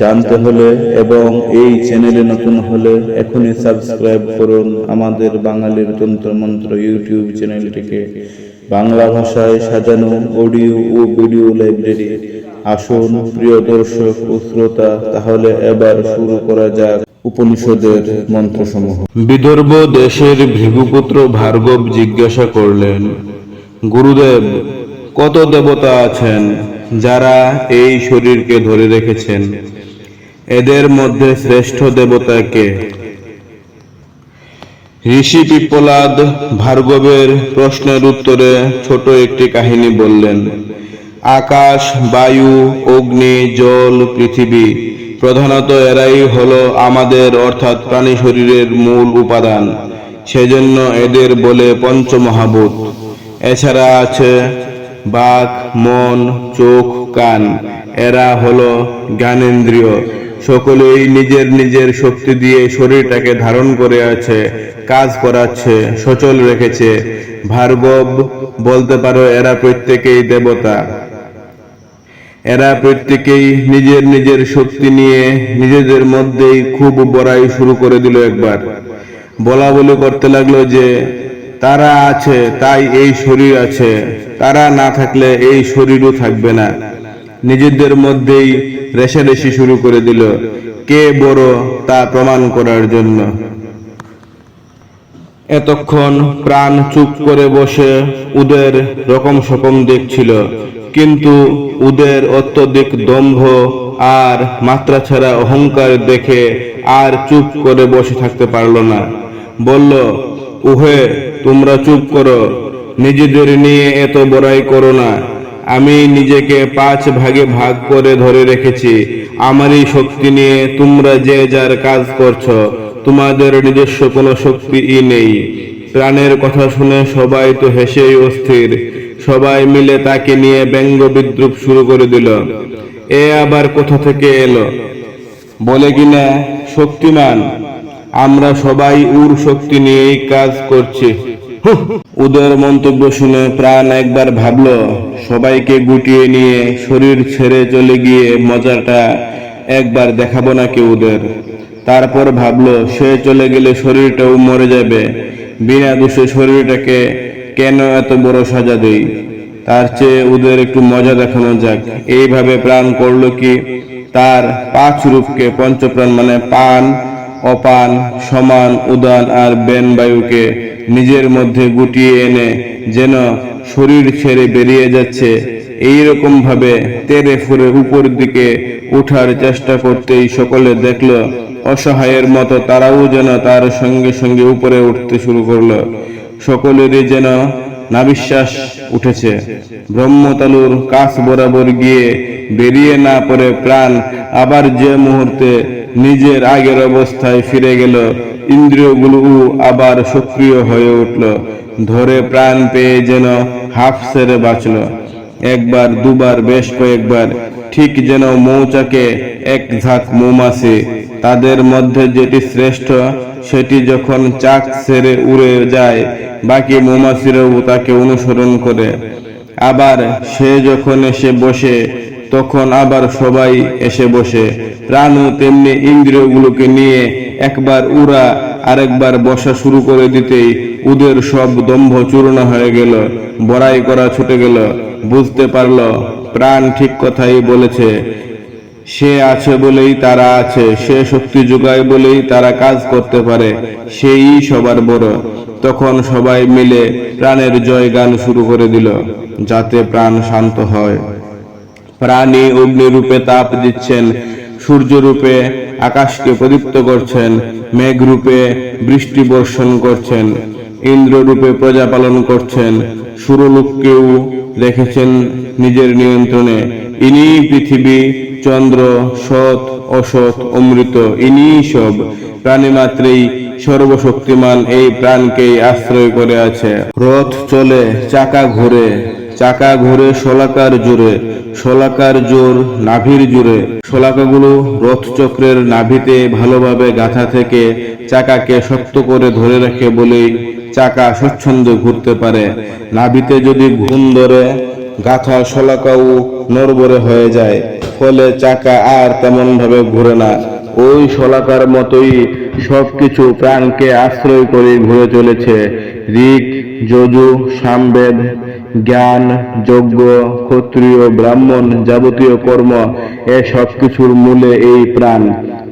জানতে হলে এবং এই চ্যানেলে নতুন হলে এখনই সাবস্ক্রাইব করুন আমাদের বাঙালির তন্ত্রমন্ত্র ইউটিউব চ্যানেলটিকে। বাংলা ভাষায় সাজানো অডিও ও ভিডিও লাইব্রেরি। আসুন প্রিয় দর্শক ও শ্রোতা, তাহলে এবার শুরু করা যাক উপনিষদের মন্ত্রসমূহ। বিদর্ভ দেশের ভৃগুপুত্র ভার্গব জিজ্ঞাসা করলেন, গুরুদেব, কত দেবতা আছেন যারা এই শরীরকে ধরে রেখেছেন? এদের মধ্যে শ্রেষ্ঠ দেবতা কে? ঋষি পিপ্পলাদ ভার্গবের প্রশ্নের উত্তরে ছোট একটি কাহিনী বললেন, আকাশ, বায়ু, অগ্নি, জল, পৃথিবী, প্রধানত এরাই হলো আমাদের অর্থাৎ প্রাণী শরীরের মূল উপাদান। সেজন্য এদের বলে পঞ্চমহাভূত। এছাড়া আছে বাক, মন, চোখ, কান। এরা হলো জ্ঞানেন্দ্রিয়। সকলেই নিজের নিজের শক্তি দিয়ে শরীরটাকে ধারণ করে আছে, কাজ করাচ্ছে, সচল রেখেছে। ভার্গব, বলতে পারো এরা প্রত্যেকেই দেবতা। এরা প্রত্যেকেই নিজের নিজের শক্তি নিয়ে নিজেদের মধ্যেই খুব বড়াই শুরু করে দিল একবার। বলা বলি করতে লাগল যে, তারা আছে, তাই এই শরীর আছে। তারা না থাকলে এই শরীরও থাকবে না। নিজেদের মধ্যেই রেশারেশি শুরু করে দিল। কে বড় তা প্রমাণ করার জন্য। এতক্ষণ প্রাণ চুপ করে বসে উদের রকম সকম দেখছিল। কিন্তু উদের অত্যধিক দম্ভ আর মাত্রা ছাড়া অহংকার দেখে আর চুপ করে বসে থাকতে পারল না। বলল, উহে, তোমরা চুপ করো। নিজেদের নিয়ে এত বড়াই করো না। আমি নিজেকে পাঁচ ভাগে ভাগ করে ধরে রেখেছি। আমারই শক্তি নিয়ে তোমরা যে যার কাজ করছ, তোমাদের নিজস্ব কোনো শক্তিই নেই। প্রাণের কথা শুনে সবাই তো হেসেই অস্থির। সবাই মিলে তাকে নিয়ে ব্যঙ্গ বিদ্রুপ শুরু করে দিল। এ আবার কোথা থেকে এলো? বলে কিনা শক্তিমান, আমরা সবাই উর শক্তি নিয়েই কাজ করছি। উদয়ের মন্তব্য শুনে প্রাণ একবার ভাবলো, সবাইকে গুটিয়ে নিয়ে শরীর ছেড়ে চলে গিয়ে মজাটা একবার দেখাবো নাকি ওদের তারপর ভাবলো, সে চলে গেলে শরীরটাও মরে যাবে। বিনা দোষে শরীরটাকে কেন এত বড় সাজা দেই? তার চেয়ে ওদের একটু মজা দেখানো যাক। এইভাবে প্রাণ করল কি? তার পাঁচ রূপকে পঞ্চপ্রাণ মানে পান অপান, সমান, উদান আর বেন বায়ুকে নিজের মধ্যে গুটিয়ে এনে যেন শরীর ছেড়ে বেরিয়ে যাচ্ছে এই ভাবে তেরে ফুরে উপর দিকে উঠার চেষ্টা করতেই সকলে দেখল, অসহায়ের মতো তারাও যেন তার সঙ্গে সঙ্গে উপরে উঠতে শুরু করল। সকলেরই যেন নাবিশ্বাস উঠেছে। ব্রহ্মতালুর কাছ বরাবর গিয়ে বেরিয়ে না পড়ে প্রাণ আবার যে মুহূর্তে নিজের আগের অবস্থায় ফিরে গেল, ইন্দ্রিয়গুলো আবার সক্রিয় হয়ে উঠল। ধরে প্রাণ পেয়ে যেন হাফ সেরে বাঁচল। একবার, দুবার, বেশ কয়েকবার, ঠিক যেন মৌচাকে এক ঝাঁক মৌমাছি, তাদের মধ্যে যেটি শ্রেষ্ঠ সেটি যখন চাক সেরে উড়ে যায়, বাকি মৌমাছিরাও তাকে অনুসরণ করে। আবার সে যখন এসে বসে, তখন আবার সবাই এসে বসে। প্রাণও তেমনি ইন্দ্রিয়গুলোকে নিয়ে একবার উড়া, আরেকবার বসা শুরু করে দিতেই উদের সব দম্ভ চূর্ণ হয়ে গেল, বড়াই করা ছুটে গেল। বুঝতে পারল, প্রাণ ঠিক কথাই বলেছে। সে আছে বলেই তারা আছে, সে শক্তি যোগায় বলেই তারা কাজ করতে পারে, সেই সবার বড়। তখন সবাই মিলে প্রাণের জয় গান শুরু করে দিল, যাতে প্রাণ শান্ত হয়। প্রাণী অগ্নিরূপে তাপ দিচ্ছেন সূর্য রূপে আকাশকে প্রদীপ্ত করছেন মেঘ রূপে বৃষ্টি বর্ষণ করছেন ইন্দ্র রূপে প্রজা পালন করছেন সুরলোককেও রেখেছেন নিজের নিয়ন্ত্রণে। ইনি পৃথিবী, চন্দ্র, সৎ, অসৎ, অমৃত, ইনি সব। প্রাণী মাত্রেই সর্বশক্তিমান এই প্রাণকেই আশ্রয় করে আছে। রথ চলে চাকা ঘুরে চাকা ঘুরে শলাকার জোরে, শলাকার জোর নাভির জোরে। শলাকাগুলো রথচক্রের নাভিতে ভালোভাবে গাঁথা থেকে চাকাকে শক্ত করে ধরে রাখে বলেই চাকা স্বচ্ছন্দে ঘুরতে পারে। নাভিতে যদি ঘুম ধরে গাঁথা শলাকাও নড়বড়ে হয়ে যায়। ফলে চাকা আর তেমন ভাবে ঘুরে না। ওই শলাকার মতোই সবকিছু প্রাণকে আশ্রয় করে ঘুরে চলেছে। ঋক, যজু, সামবেদ, জ্ঞান, যজ্ঞ, ক্ষত্রিয়, ব্রাহ্মণ যাবতীয় কর্ম, এ সব কিছুর মূলে এই প্রাণ।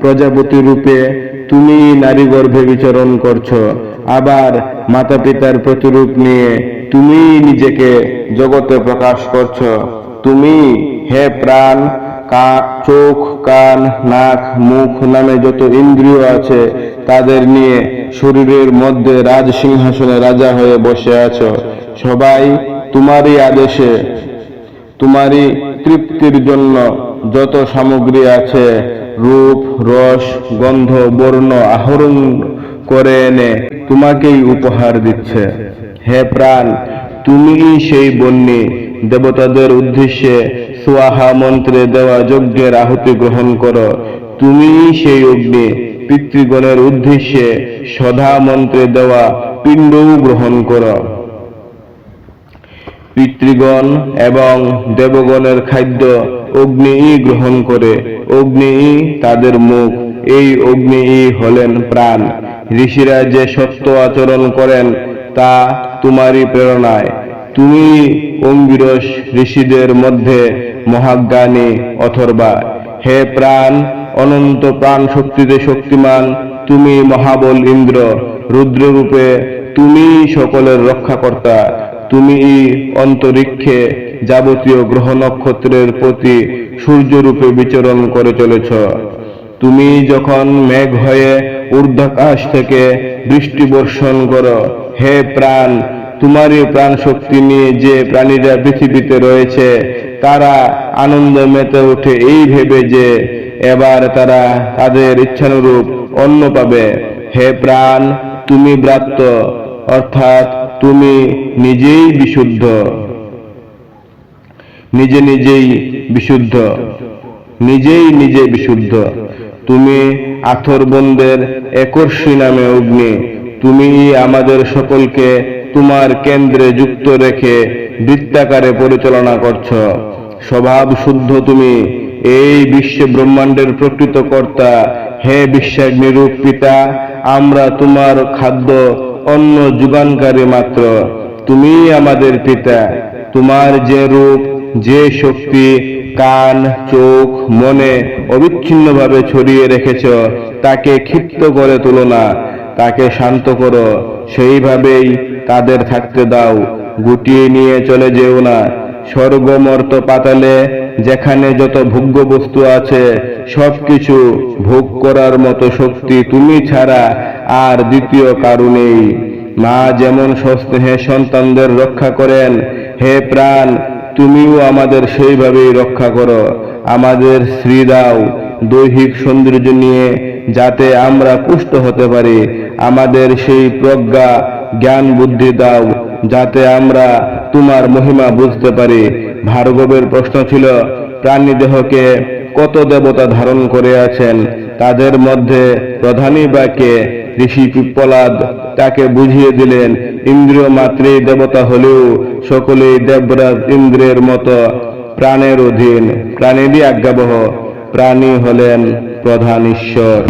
প্রজাপতি রূপে তুমি নারী গর্ভে বিচরণ করছ। আবার মাতা পিতার প্রতিরূপ নিয়ে তুমি নিজেকে জগতে প্রকাশ করছ। তুমি হে প্রাণ চোখ, কান, নাক, মুখ নামে যত ইন্দ্রিয় আছে, তাদের নিয়ে শরীরের মধ্যে রাজ সিংহাসনে রাজা হয়ে বসে আছো। সবাই তোমারই আদেশে, তোমারই তৃপ্তির জন্য যত সামগ্রী আছে, রূপ, রস, গন্ধ, বর্ণ, আহরণ করে এনে তোমাকেই উপহার দিচ্ছে। হে প্রাণ তুমি সেই বন্যী। দেবতাদের উদ্দেশ্যে সোয়াহা মন্ত্রে দেওয়া যজ্ঞের আহুতি গ্রহণ করো। তুমি সেই অগ্নি। পিতৃগণের উদ্দেশ্যে সদা মন্ত্রে দেওয়া পিণ্ডও গ্রহণ করো। পিতৃগণ এবং দেবগণের খাদ্য অগ্নিই গ্রহণ করে। অগ্নিই তাদের মুখ। এই অগ্নিই হলেন প্রাণ। ঋষিরা যে সত্য আচরণ করেন, তা তোমারই প্রেরণায়। তুমি অঙ্গিরস ঋষিদের মধ্যে মহাজ্ঞানী অথর্বা। হে প্রাণ, অনন্ত প্রাণ শক্তিতে শক্তিমান, তুমি মহাবল ইন্দ্র, রুদ্ররূপে তুমি সকলের রক্ষাকর্তা। তুমি অন্তরিক্ষে যাবতীয় গ্রহ নক্ষত্রের প্রতি সূর্যরূপে বিচরণ করে চলেছ। তুমি যখন মেঘ হয়ে ঊর্ধ্বাকাশ থেকে বৃষ্টি বর্ষণ করো। হে প্রাণ, তোমারই প্রাণ শক্তি নিয়ে যে প্রাণীরা পৃথিবীতে রয়েছে, তারা আনন্দ মেতে ওঠে এই ভেবে যে এবার তারা তাদের ইচ্ছানুরূপ অন্ন পাবে। হে প্রাণ, তুমি ব্রাত্য, অর্থাৎ তুমি নিজেই বিশুদ্ধ। নিজে নিজেই বিশুদ্ধ। নিজেই নিজে বিশুদ্ধ। তুমি আথরবন্দের একর্ষী নামে অগ্নি। তুমি আমাদের সকলকে তোমার কেন্দ্রে যুক্ত রেখে বৃত্তাকারে পরিচালনা করছ। স্বভাব শুদ্ধ তুমি। এই বিশ্ব ব্রহ্মাণ্ডের প্রকৃত কর্তা হে বিশ্বাগ্নিরূপ পিতা, আমরা তোমার খাদ্য অন্য যুগানকারী মাত্র। তুমি আমাদের পিতা। তোমার যে রূপ, যে শক্তি কান, চোখ, মনে অবিচ্ছিন্নভাবে ছড়িয়ে রেখেছ, তাকে ক্ষিপ্ত করে তুলো না, তাকে শান্ত করো, সেইভাবেই তাদের থাকতে দাও, গুটিয়ে নিয়ে চলে যেও না। স্বর্গমর্ত পাতালে যেখানে যত ভোগ্য বস্তু আছে, সবকিছু ভোগ করার মতো শক্তি তুমি ছাড়া আর দ্বিতীয় কারু নেই। মা যেমন সস্নেহে সন্তানদের রক্ষা করেন, হে প্রাণ তুমিও আমাদের সেইভাবেই রক্ষা করো। আমাদের শ্রী দাও দৈহিক সৌন্দর্য নিয়ে যাতে আমরা পুষ্ট হতে পারি, আমাদের সেই প্রজ্ঞা, জ্ঞান বুদ্ধি দাও, যাতে আমরা তোমার মহিমা বুঝতে পারি। ভার্গবের প্রশ্ন ছিল প্রাণী দেহকে কত দেবতা ধারণ করে আছেন? তাদের মধ্যে প্রধানী বা কে? ঋষি পিপ্পলাদ তাকে বুঝিয়ে দিলেন, ইন্দ্রিয় মাতৃ দেবতা হলেও সকলেই দেবরাজ ইন্দ্রের মতো প্রাণের অধীন, প্রাণেরই আজ্ঞাবহ। প্রাণী হলেন প্রধান ঈশ্বর।